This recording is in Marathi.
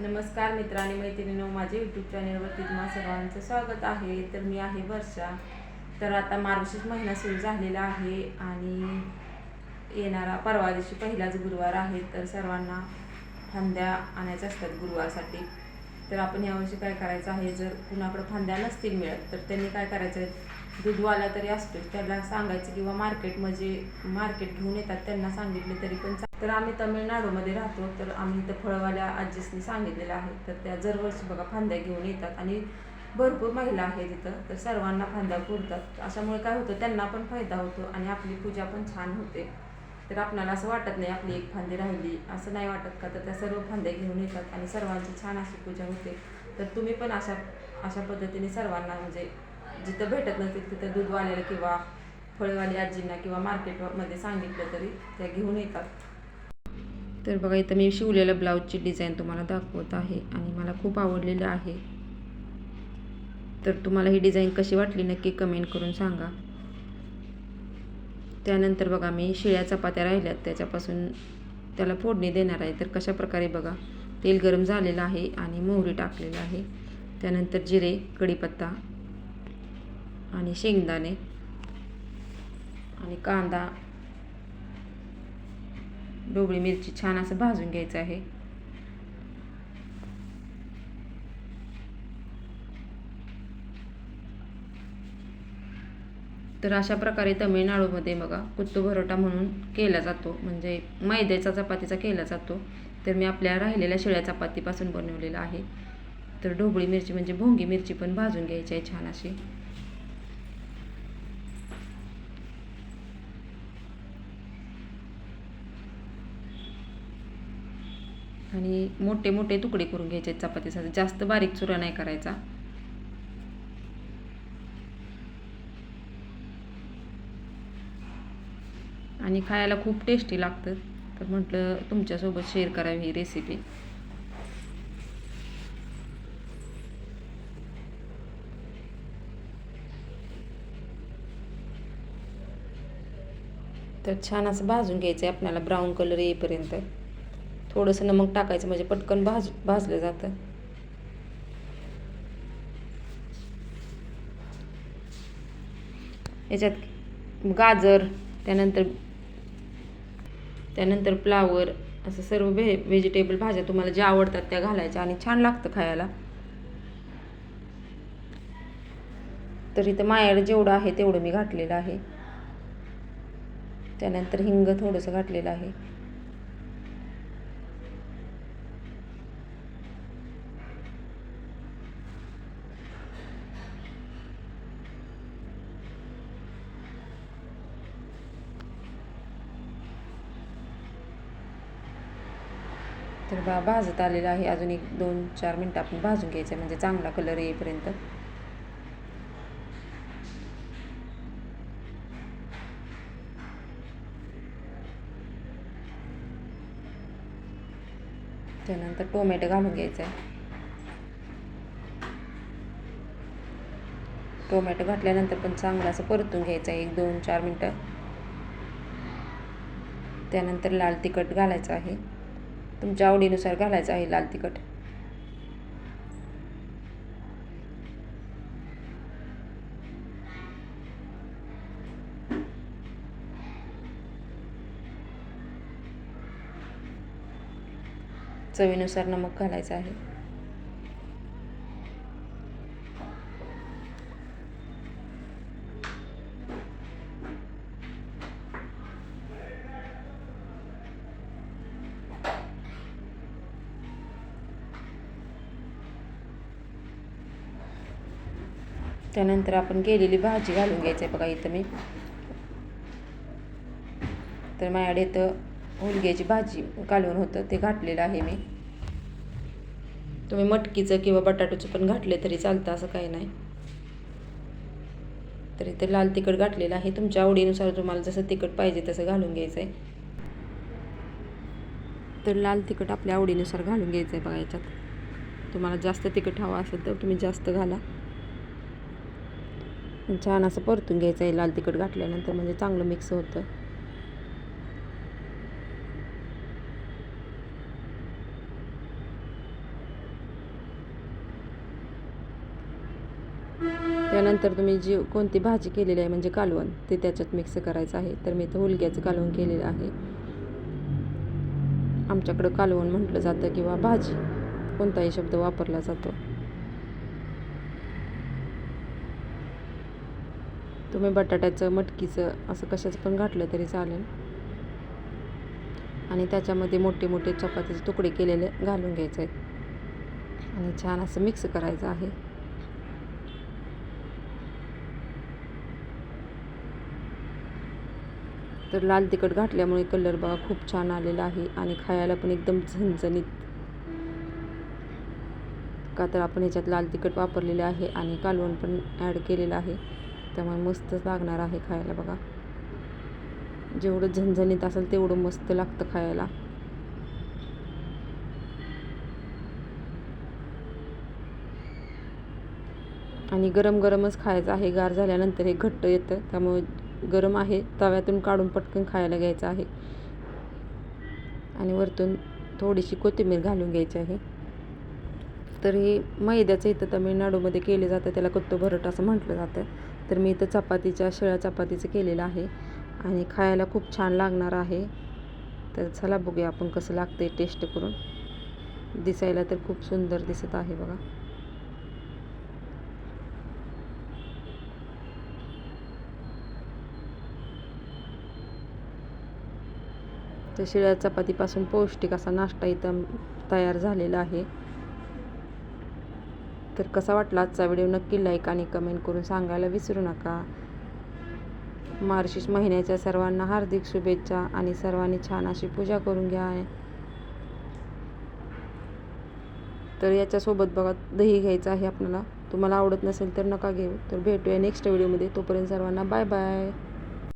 नमस्कार मित्र आणि मैत्रिणींनो माझ्या यूट्यूब चॅनलवरती तुम्हा सर्वांचं स्वागत आहे. तर मी आहे वर्षा. तर आता मार्गशीर्ष महिना सुरू झालेला आहे आणि येणारा परवा दिवशी पहिलाच गुरुवार आहे. तर सर्वांना फांद्या आणायच्या असतात गुरुवारसाठी. तर आपण यावर्षी काय करायचं आहे? जर कुणाकडं फांद्या नसतील मिळत तर त्यांनी काय करायचं आहे दूधवाला तरी असतो त्याला सांगायचं किंवा मार्केट म्हणजे मार्केट घेऊन येतात. त्यांना सांगितले तरी पण तर आम्ही तमिळनाडूमध्ये राहतो. तर आम्ही इथं फळवाल्या आजीसनी सांगितलेलं आहे. तर त्या दरवर्षी बघा फांद्या घेऊन येतात आणि भरपूर महिला आहेत इथं. तर सर्वांना फांद्या पुरतात. अशामुळे काय होतं त्यांना पण फायदा होतो आणि आपली पूजा पण छान होते. तर आपणाला असं वाटत नाही आपली एक फांदी राहिली. असं नाही वाटत का? तर त्या सर्व फांद्या घेऊन येतात आणि सर्वांची छान अशी पूजा होते. तर तुम्ही पण अशा अशा पद्धतीने सर्वांना म्हणजे जिथं भेटत नसतील तिथं दूधवाल्याला किंवा फळेवाली आजींना किंवा मार्केटमध्ये सांगितलं तरी त्या घेऊन येतात. तर बघा इथं मी शिवलेल्या ब्लाऊजची डिझाईन तुम्हाला दाखवत आहे आणि मला खूप आवडलेलं आहे. तर तुम्हाला ही डिझाईन कशी वाटली नक्की कमेंट करून सांगा. त्यानंतर बघा मी शिळ्या चपात्या राहिल्यात त्याच्यापासून त्याला फोडणी देणार आहे. तर कशा प्रकारे बघा तेल गरम झालेलं आहे आणि मोहरी टाकलेलं आहे. त्यानंतर जिरे कढीपत्ता आणि शेंगदाणे आणि कांदा. ढोबळी मिरची छान असं भाजून घ्यायचं आहे. तर अशा प्रकारे तमिळनाडूमध्ये बघा कुत्तू भरोटा म्हणून केला जातो. म्हणजे मैद्याचा चपातीचा केला जातो. तर मी आपल्या राहिलेल्या शिळ्या चपातीपासून बनवलेला आहे. तर ढोबळी मिरची म्हणजे भोंगी मिरची पण भाजून घ्यायची आहे छान अशी. आणि मोठे मोठे तुकडे करून घ्यायचे आहेत चपातीसाठी जास्त बारीक चुरा नाही करायचा. आणि खायला खूप टेस्टी लागतं. तर म्हटलं तुमच्यासोबत शेअर करावी ही रेसिपी तर छान असं भाजून घ्यायचं आहे आपल्याला ब्राऊन कलर येईपर्यंत. थोडंसं नमक टाकायचं म्हणजे पटकन भाज भाजलं जातं. याच्यात गाजर त्यानंतर त्यानंतर फ्लावर असं सर्व व्हे व्हेजिटेबल भाज्या तुम्हाला ज्या आवडतात त्या घालायच्या आणि छान लागतं खायला. तर इथं मायाला जेवढं आहे तेवढं मी घातलेलं आहे. त्यानंतर हिंग थोडंसं घातलेलं आहे. तर बा भाजत आलेलं आहे. अजून एक दोन चार मिनटं आपण भाजून घ्यायचं म्हणजे चांगला कलर येईपर्यंत. त्यानंतर टोमॅटो घालून घ्यायचं आहे टोमॅटो घातल्यानंतर पण चांगलं असं परतून घ्यायचं आहे एक दोन चार मिनटं. त्यानंतर लाल तिखट घालायचं आहे. तुमच्या आवडीनुसार घालायचं आहे लाल तिखट. चवीनुसार नमक घालायचं आहे. त्यानंतर आपण केलेली भाजी घालून घ्यायची आहे बघा इथं मी. तर माझ्याकडे इथं हुलग्याची भाजी घालून होतं ते घातलेलं आहे मी. तुम्ही मटकीचं किंवा बटाटोचं पण घातले तरी चालतं असं काही नाही. तर इथं लाल तिखट घातलेलं आहे. तुमच्या आवडीनुसार तुम्हाला जसं तिखट पाहिजे तसं घालून घ्यायचं आहे तर लाल तिखट आपल्या आवडीनुसार घालून घ्यायचं आहे बघा याच्यात. तुम्हाला जास्त तिखट हवं असेल तर तुम्ही जास्त घाला. छान असं परतून घ्यायचं आहे लाल तिखट घातल्यानंतर म्हणजे चांगलं मिक्स होतं. त्यानंतर तुम्ही जी कोणती भाजी केलेली आहे म्हणजे कालवण ते त्याच्यात मिक्स करायचं आहे. तर मी इथं हुलग्याचं कालवण केलेलं आहे. आमच्याकडं कालवण म्हटलं जातं किंवा भाजी कोणताही शब्द वापरला जातो. तुम्ही बटाट्याचं मटकीचं असं कशाचं पण घातलं तरी चालेल. आणि त्याच्यामध्ये मोठे मोठे चपातीचे तुकडे केलेले घालून घ्यायचे. आहेत आणि छान असं मिक्स करायचं आहे. तर लाल तिखट घातल्यामुळे कलर बघा खूप छान आलेला आहे आणि खायला पण एकदम झणझणीत. का तर आपण ह्याच्यात लाल तिखट वापरलेले आहे आणि कालवण पण ॲड केलेलं आहे. त्यामुळे मस्तच लागणार आहे खायला बघा. जेवढं झणझणीत असेल तेवढं मस्त लागतं खायला. आणि गरम गरमच खायचं आहे. गार झाल्यानंतर हे घट्ट येतं. त्यामुळे गरम आहे. तव्यातून काढून पटकन खायला घ्यायचं आहे. आणि वरतून थोडीशी कोथिंबीर घालून घ्यायची आहे. तर हे मैद्याचं इथं तमिळनाडूमध्ये केले जातं. त्याला कत्तो भरट असं म्हटलं जातं. तर मी इथं चपातीच्या शिळ्या चपातीचं केलेलं आहे. आणि खायला खूप छान लागणार आहे. तर चला बघूया आपण कसं लागतं आहे टेस्ट करून. दिसायला तर खूप सुंदर दिसत आहे बघा. तर शिळ्या चपातीपासून पौष्टिक असा नाश्ता इथं तयार झालेला आहे. तर कसा वाटला आजचा व्हिडिओ? नक्की लाईक आणि कमेंट करून सांगायला विसरू नका. मार्गशीर्ष महिन्याच्या सर्वांना हार्दिक शुभेच्छा आणि सर्वांनी छान अशी पूजा करून घ्या. तर याच्यासोबत बघा दही घ्यायचं आहे आपल्याला. तुम्हाला आवडत नसेल तर नका घेऊ. तर भेटूया नेक्स्ट व्हिडिओमध्ये तोपर्यंत सर्वांना बाय बाय